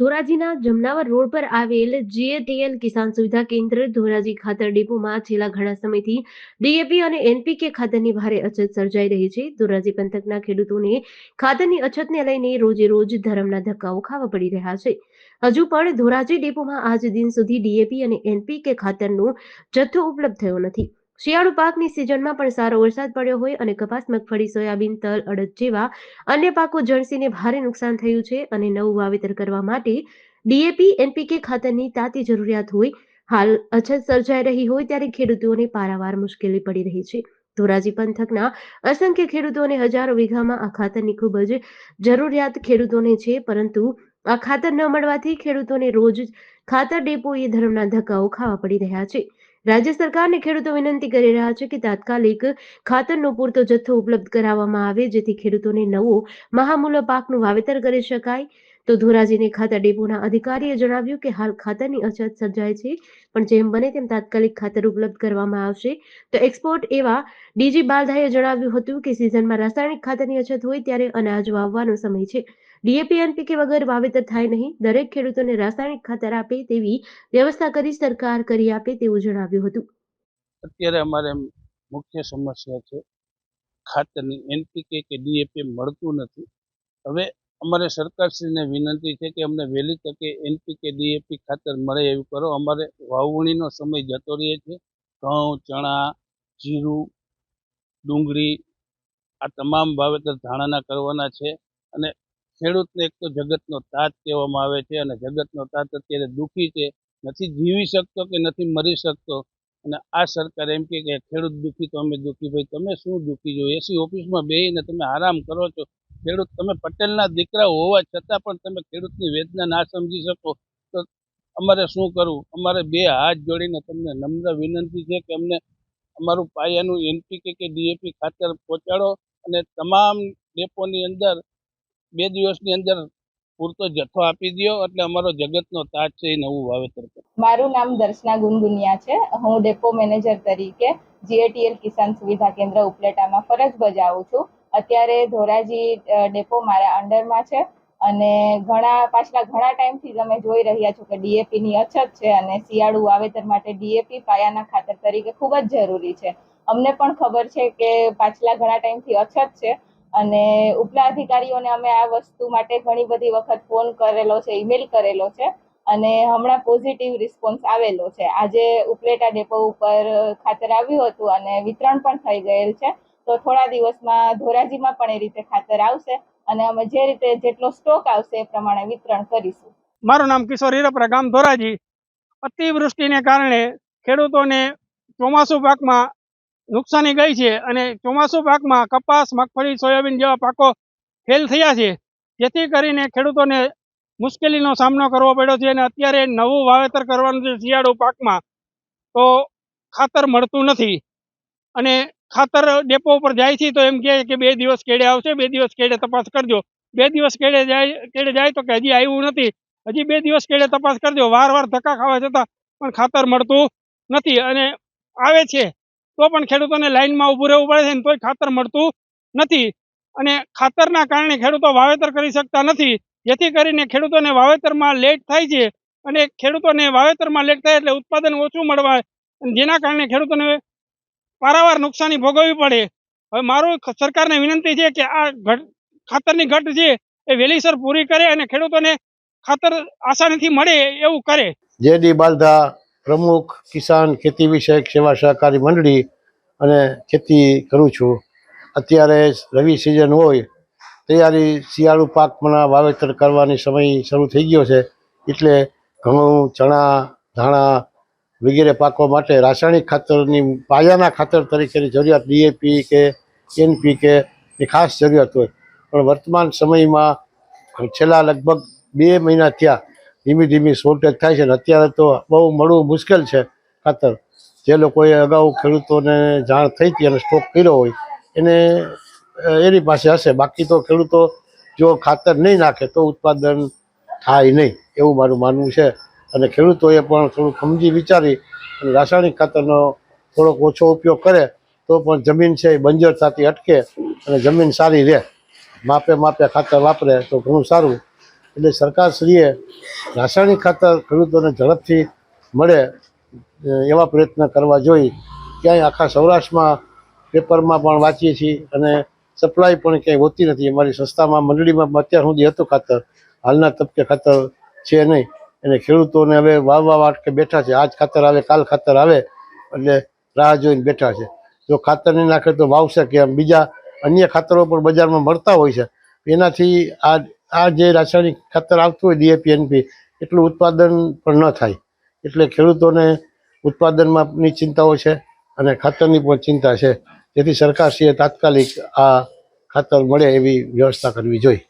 ધોરાજીના Jamnavar road પર આવેલ જીએટીએલ કિસાન સુવિધા કેન્દ્ર ધોરાજી ખાતર ડેપોમાં છેલ્લા ઘણા સમયથી ડીએપી અને એનપીકે ખાતરની ભારે અછત સર્જાઈ રહી છે. ધોરાજી પંથકના ખેડૂતોને ખાતરની અછતને લઈને રોજે રોજ ધરમના ધક્કાઓ ખાવા પડી રહ્યા છે. હજુ પણ ધોરાજી ડેપોમાં આજ દિન સુધી ડીએપી અને એનપીકે ખાતરનો જથ્થો ઉપલબ્ધ થયો નથી. શિયાળુ પાકની સિઝનમાં પણ સારો વરસાદ પડ્યો હોય અને કપાસ, મગફળી, સોયાબીન, તલ, અડદ જેવા અન્ય પાકો જળસીને ભારે નુકસાન થયું છે અને નવું વાવેતર કરવા માટે ડીએપી, એનપીકે ખાતરની તાતી જરૂરિયાત હોય, હાલ અછત સર્જાઈ રહી હોય ત્યારે ખેડૂતોને પારાવાર મુશ્કેલી પડી રહી છે. ધોરાજી પંથકના અસંખ્ય ખેડૂતોને હજારો વીઘામાં આ ખાતરની ખૂબ જ જરૂરિયાત ખેડૂતોને છે, પરંતુ આ ખાતર ન મળવાથી ખેડૂતોને રોજ ખાતર ડેપો એ ધર્મના ધક્કાઓ ખાવા પડી રહ્યા છે. રાજ્ય સરકારને ખેડૂતો વિનંતી કરી રહ્યા છે કે તાત્કાલિક ખાતરનો પૂરતો જથ્થો ઉપલબ્ધ કરાવવામાં આવે, જેથી ખેડૂતોને નવો મહામૂલો પાકનું વાવેતર કરી શકાય. તો ધોરાજીને ખાતર ડેપોના અધિકારીએ જણાવ્યું કે હાલ ખાતરની અછત સર્જાય છે, પણ જેમ બને તેમ તાત્કાલિક ખાતર ઉપલબ્ધ કરવામાં આવશે. તો એક્સપોર્ટ એવા ડીજી બાલધાએ જણાવ્યું હતું કે સિઝનમાં રાસાયણિક ખાતરની અછત હોય ત્યારે અનાજ વાવવાનો સમય છે. ડીએપી એનપીકે વગર વાવેતર થાય નહીં. દરેક ખેડૂતોને રાસાયણિક ખાતર આપે તેવી વ્યવસ્થા કરી સરકાર કરી આપે તેવું જણાવ્યું હતું. અત્યારે અમારે મુખ્ય સમસ્યા છે, ખાતરની એનપીકે કે ડીએપી મળતું નથી. હવે અમારે સરકારશ્રીને વિનંતી છે કે અમને વહેલી તકે એનપીકે ડીએપી ખાતર મળે એવું કરો. અમારે વાવણીનો સમય જતો રહે છે. ઘઉં, ચણા, જીરું, ડુંગળી, આ તમામ વાવેતર ધાણાના કરવાના છે. અને ખેડૂતને એક તો જગતનો તાત કહેવામાં આવે છે અને જગતનો તાત અત્યારે દુઃખી છે. નથી જીવી શકતો કે નથી મરી શકતો? અને આ સરકાર એમ કે ખેડૂત દુઃખી તો અમે દુઃખી. ભાઈ, તમે શું દુઃખી જો એસી ઓફિસમાં બેહીને તમે આરામ કરો છો? ખેડૂત, તમે પટેલના દીકરા હોવા છતાં પણ તમે ખેડૂતની વેદના ના સમજી શકો. તો અમારે શું કરવું? અમારે બે હાથ જોડીને તમને નમ્ર વિનંતી છે કે અમને અમારું પાયાનું એનપીકે કે ડીએપી ખાતર પહોંચાડો અને તમામ ડેપોની અંદર બે દિવસની અંદર પૂરતો જથ્થો આપી દો એટલે અમારો જગતનો તાજ છે એ નવું વાવેતર મારું નામ દર્શના ગુનગુનિયા છે. હું ડેપો મેનેજર તરીકે જીએટીએલ કિસાન સુવિધા કેન્દ્ર ઉપલેટામાં ફરજ બજાવું છું. અત્યારે ધોરાજી ડેપો મારા અંડરમાં છે અને ઘણા, પાછલા ઘણા ટાઈમથી તમે જોઈ રહ્યા છો કે ડીએપી ની અછત છે અને શિયાળુ વાવેતર માટે ડીએપી પાયાના ખાતર તરીકે ખૂબ જ જરૂરી છે. અમને પણ ખબર છે કે પાછલા ઘણા ટાઈમથી અછત છે અને ઉપલા અધિકારીઓને અમે આ વસ્તુ માટે ઘણી બધી વખત ફોન કરેલો છે, ઈમેલ કરેલો છે અને હમણાં પોઝિટિવ રિસ્પોન્સ આવેલો છે. આજે ઉપલેટા ડેપો ઉપર ખાતર આવ્યું હતું અને વિતરણ પણ થઈ ગયેલ છે. તો થોડા દિવસમાં ધોરાજીમાં પણ એ રીતે ખાતર આવશે અને અમે જે રીતે જેટલો સ્ટોક આવશે એ પ્રમાણે વિતરણ કરીશું. મારું નામ કિશોર હીરપરા, ગામ ધોરાજી. અતિવૃષ્ટિને કારણે ખેડૂતોને ચોમાસુ પાકમાં નુકસાની ગઈ છે અને ચોમાસુ પાકમાં કપાસ, મગફળી, સોયાબીન જેવા પાકો ફેલ થયા છે. જેથી કરીને ખેડૂતોને મુશ્કેલીનો સામનો કરવો પડ્યો છે અને અત્યારે નવું વાવેતર કરવાનું છે શિયાળુ પાકમાં, તો ખાતર મળતું નથી. અને ખાતર ડેપો ઉપર જાય છે તો એમ કહે કે બે દિવસ કેડે આવશે, બે દિવસ કેડે તપાસ કરજો. બે દિવસ કેડે જાય કેડે જાય તો કે હજી આવ્યું નથી. હજી બે દિવસ કેડે તપાસ કરજો. વાર વાર ધક્કા ખાવા છતાં પણ ખાતર મળતું નથી અને આવે છે. તો પણ ખેડૂતોને લાઇનમાં ઊભું રહેવું પડે છે ને તોય ખાતર મળતું નથી. અને ખાતરના કારણે ખેડૂતો વાવેતર કરી શકતા નથી. જેથી કરીને ખેડૂતોને વાવેતરમાં લેટ થાય છે અને ખેડૂતોને વાવેતરમાં લેટ થાય એટલે ઉત્પાદન ઓછું મળવા જેના કારણે ખેડૂતોને પારાવાર નુકસાની ભોગવવી પડે. હવે મારું સરકારને વિનંતી છે કે આ ખાતરની ઘટ છે એ વહેલીસર પૂરી કરે અને ખેડૂતોને ખાતર આસાનીથી મળે એવું કરે. જે ડી બાલધા પ્રમુખ કિસાન ખેતી વિષયક સેવા સહકારી મંડળી અને ખેતી કરું છું. અત્યારે રવિ સિઝન હોય, તૈયારી શિયાળુ પાકના વાવેતર કરવાની સમય શરૂ થઈ ગયો છે, એટલે ઘઉં, ચણા, ધાણા વગેરે પાકો માટે રાસાયણિક ખાતરની, પાયાના ખાતર તરીકેની જરૂરિયાત ડીએપી કે એનપી કે એ ખાસ જરૂરિયાત હોય. પણ વર્તમાન સમયમાં છેલ્લા લગભગ બે મહિના થયા ધીમે ધીમી શોર્ટેજ થાય છે ને અત્યારે તો બહુ મળવું મુશ્કેલ છે ખાતર. જે લોકોએ અગાઉ ખેડૂતોને જાણ થઈ હતી અને સ્ટોક કર્યો હોય, એને એની પાસે હશે. બાકી તો ખેડૂતો જો ખાતર નહીં નાખે તો ઉત્પાદન થાય નહીં, એવું મારું માનવું છે. અને ખેડૂતોએ પણ થોડું સમજી વિચારી અને રાસાયણિક ખાતરનો થોડોક ઓછો ઉપયોગ કરે તો પણ જમીન છે એ બંજર થતી અટકે અને જમીન સારી રહે. માપે માપે ખાતર વાપરે તો ઘણું સારું. એટલે સરકારશ્રીએ રાસાયણિક ખાતર ખેડૂતોને ઝડપથી મળે એવા પ્રયત્ન કરવા જોઈએ ક્યાંય આખા સૌરાષ્ટ્રમાં પેપરમાં પણ વાંચીએ છીએ અને સપ્લાય પણ ક્યાંય હોતી નથી. અમારી સંસ્થામાં, મંડળીમાં અત્યાર સુધી હતું ખાતર. હાલના તબકે ખાતર છે નહીં. અને ખેડૂતોને હવે વાવવા વાટકે બેઠા છે. આજ ખાતર આવે, કાલ ખાતર આવે, એટલે રાહ જોઈને બેઠા છે. જો ખાતર નહીં નાખે તો વાવશે કે એમ બીજા અન્ય ખાતરો પણ બજારમાં મળતા હોય છે. એનાથી આ આ જે રાસાયણિક ખાતર આવતું હોય ડીએપી એનપી એટલું ઉત્પાદન પણ ન થાય. એટલે ખેડૂતોને ઉત્પાદનમાંની ચિંતાઓ છે અને ખાતરની પણ ચિંતા છે. જેથી સરકારશ્રીએ તાત્કાલિક આ ખાતર મળે એવી વ્યવસ્થા કરવી જોઈએ.